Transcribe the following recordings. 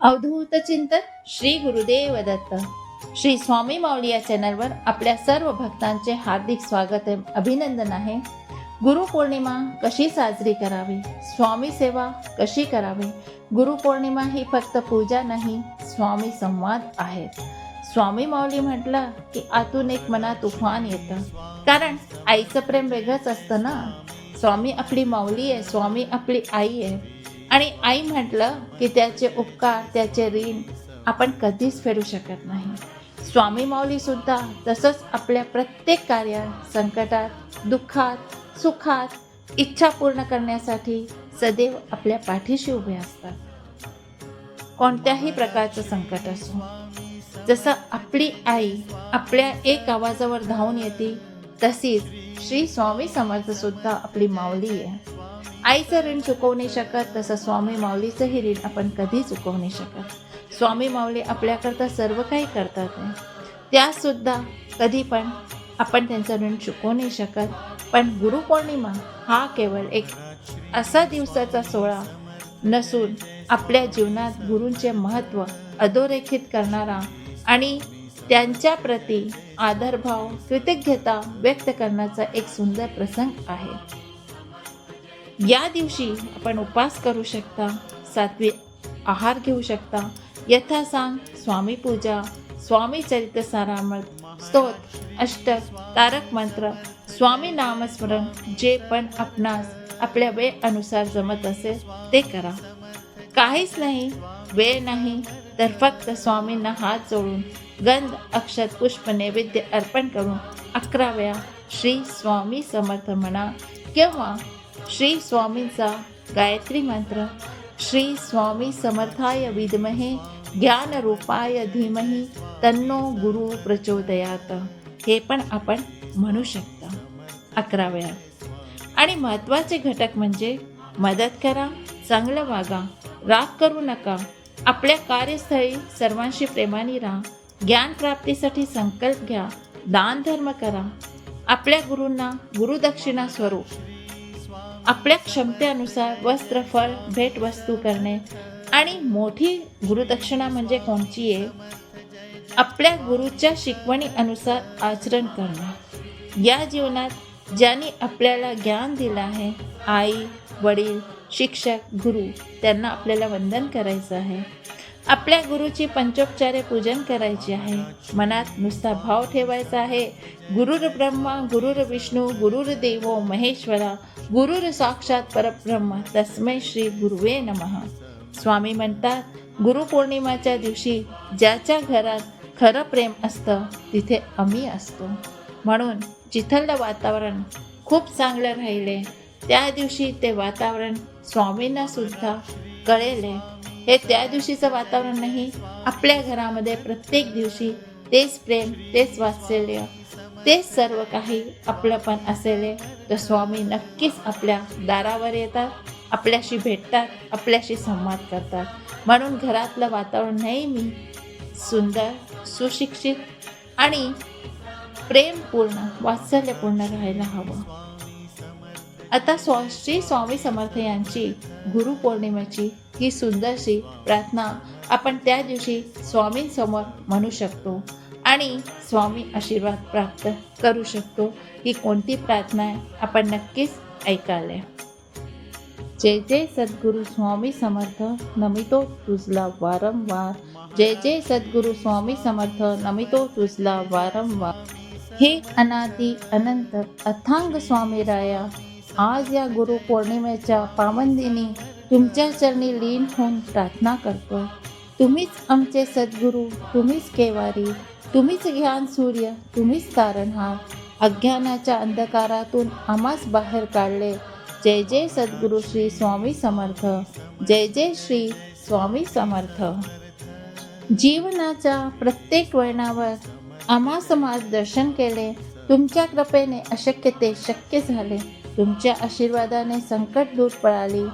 अवधूत चिंतन श्री गुरुदेव दत्त. श्री स्वामी माऊली या चॅनलवर आपल्या सर्व भक्तांचे हार्दिक स्वागत आहे अभिनंदन आहे. गुरुपौर्णिमा कशी साजरी करावी? स्वामी सेवा कशी करावी? गुरुपौर्णिमा ही फक्त पूजा नाही स्वामी संवाद आहेत. स्वामी माऊली म्हटलं की आतून एक मनात तुफान येतं. कारण आईचं प्रेम वेगळंच असतं ना? स्वामी आपली माऊली आहे स्वामी आपली आई आहे. आणि आई म्हटलं की त्याचे उपकार त्याचे ऋण आपण कधीच फेडू शकत नाही. स्वामी माऊली सुद्धा तसंच आपल्या प्रत्येक कार्यात संकटात दुःखात सुखात इच्छा पूर्ण करण्यासाठी सदैव आपल्या पाठीशी उभे असतात. कोणत्याही प्रकारचं संकट असो जसं आपली आई आपल्या एक आवाजावर धावून येते तशीच श्री स्वामी समर्थ सुद्धा आपली माऊली आहे. आईचं ऋण चुकवू शकत तसं स्वामी माऊलीचंही ऋण आपण कधी चुकवू नाही शकत. स्वामी माऊली आपल्याकरता सर्व काही करतात. त्यासुद्धा कधी पण आपण त्यांचं ऋण चुकवू नाही शकत. पण गुरुपौर्णिमा हा केवळ एक असा दिवसाचा सोहळा नसून आपल्या जीवनात गुरूंचे महत्त्व अधोरेखित करणारा आणि त्यांच्या प्रती आदरभाव कृतज्ञता व्यक्त करण्याचा एक सुंदर प्रसंग आहे. या दिवशी आपण उपवास करू शकता सात्विक आहार घेऊ शकता. यथासांग स्वामी पूजा स्वामी चरित्र सारामृत स्तोत अष्टक तारक मंत्र स्वामी नामस्मरण जे पण आपणास आपल्या वेळ अनुसार जमत असेल ते करा. काहीच नाही वेळ नाही तर फक्त स्वामींना हात जोडून गंध अक्षत पुष्प नैवेद्य अर्पण करून अकरा वेळा श्री स्वामी समर्थ म्हणा किंवा श्री स्वामींचा गायत्री मंत्र श्री स्वामी समर्थाय विद्महे ज्ञानरूपाय धीमही तन्नो गुरु प्रचोदयात. हे पण आपण म्हणू शकता. अकरा वेळा आणि महत्त्वाचे घटक म्हणजे मदत करा चांगलं वागा राग करू नका आपल्या कार्यस्थळी सर्वांशी प्रेमाने राहा ज्ञान प्राप्तीसाठी संकल्प घ्या दान धर्म करा आपल्या गुरूंना गुरुदक्षिणा स्वरूप आपल्या क्षमतेनुसार वस्त्रफळ भेटवस्तू करणे. आणि मोठी गुरुदक्षिणा म्हणजे कोणची आहे? आपल्या गुरुच्या शिकवणी अनुसार आचरण करणे. या जीवनात ज्यांनी आपल्याला ज्ञान दिलं आहे आई वडील शिक्षक गुरु त्यांना आपल्याला वंदन करायचं आहे. आपल्या गुरुची पंचोपचारे पूजन करायची आहे. मनात नुसता भाव ठेवायचा आहे. गुरुर ब्रह्मा गुरुर विष्णू गुरुर देवो महेश्वरा गुरुर साक्षात परब्रह्म तस्मै श्री गुरुवे नमः. स्वामी म्हणतात गुरुपौर्णिमाच्या दिवशी ज्याच्या घरात खरं प्रेम असतं तिथे आम्ही असतो. म्हणून चिथललं वातावरण खूप चांगलं राहिले. त्या दिवशी ते वातावरण स्वामींना सुद्धा कळेल. हे त्या दिवशीचं वातावरण नाही आपल्या घरामध्ये प्रत्येक दिवशी तेच प्रेम तेच वात्सल्य तेच सर्व काही आपलं पण असेल. तर स्वामी नक्कीच आपल्या दारावर येतात आपल्याशी भेटतात आपल्याशी संवाद करतात. म्हणून घरातलं वातावरण नेहमी सुंदर सुशिक्षित आणि प्रेमपूर्ण वात्सल्यपूर्ण राहायला हवं. आता श्री स्वामी समर्थ यांची गुरुपौर्णिमेची ही सुंदरशी प्रार्थना आपण त्या दिवशी स्वामींसमोर म्हणू शकतो. आणि स्वामी आशीर्वाद प्राप्त करू शकतो. ही कोणती प्रार्थना आहे आपण नक्कीच ऐकायला. जय जय सद्गुरु स्वामी समर्थ नमितो तुझला वारंवार. जय जय सद्गुरु स्वामी समर्थ नमितो तुझला वारंवार. हे अनादि अनंत अथांग स्वामी राया आज या गुरु पौर्णिमेच्या पावनदिनी तुमच्या चरणी लीन होऊन प्रार्थना करतो. तुम्हीच आमचे सद्गुरू तुम्हीच केवारी तुम्हीच ज्ञान सूर्य तुम्हीच तारणहार. अज्ञानाच्या अंधकारातून आम्हास बाहेर काढले. जय जय सद्गुरू श्री स्वामी समर्थ. जय जय श्री स्वामी समर्थ. जीवनाच्या प्रत्येक वळणावर समाज दर्शन केले. तुमच्या कृपेने अशक्य ते शक्य झाले. तुमच्या आशीर्वादाने संकट दूर पळाली.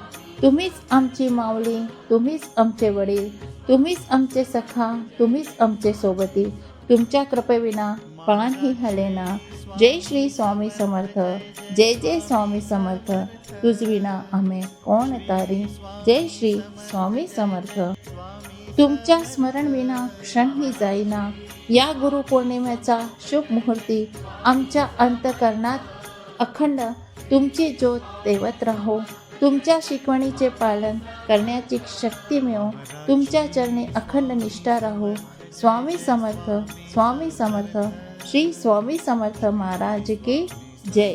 तुम्हीच आमची माऊली तुम्हीच आमचे वडील तुम्हीच आमचे सखा तुम्हीच आमचे सोबती. तुमच्या कृपेविना पानही हलेना जय श्री स्वामी समर्थ. जय जय स्वामी समर्थ. तुझविना आम्ही कोण तारी. जय श्री स्वामी समर्थ. तुमच्या स्मरण विना क्षणही जाईना. या गुरुपौर्णिमेचा शुभ मुहूर्ती आमच्या अंतकरणात अखंड तुमची ज्योत तेवत राहो. तुमच्या शिकवणीचे पालन करण्याची शक्ती मिळो. तुमच्या चरणी अखंड निष्ठा राहो. स्वामी समर्थ स्वामी समर्थ श्री स्वामी समर्थ महाराज की जय.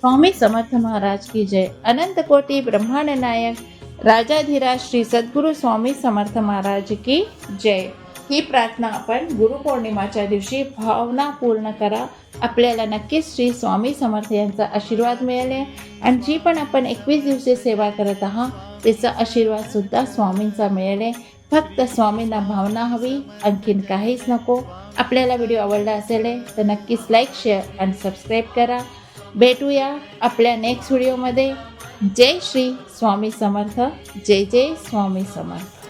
स्वामी समर्थ महाराज की जय. अनंत कोटी ब्रह्मांड नायक राजाधिराज श्री सद्गुरु स्वामी समर्थ महाराज की जय. ही प्रार्थना आपण गुरुपौर्णिमाच्या दिवशी भावना पूर्ण करा. आपल्याला नक्कीच श्री स्वामी समर्थ यांचा आशीर्वाद मिळाले. आणि जी पण आपण एकवीस दिवशी सेवा करत आहात त्याचा आशीर्वाद सुद्धा स्वामींचा मिळाले. फक्त स्वामींना भावना हवी आणखीन काहीच नको. आपल्याला व्हिडिओ आवडला असेल तर नक्कीच लाईक शेअर आणि सबस्क्राईब करा. भेटूया आपल्या नेक्स्ट व्हिडिओमध्ये जय श्री स्वामी समर्थ. जय जय स्वामी समर्थ.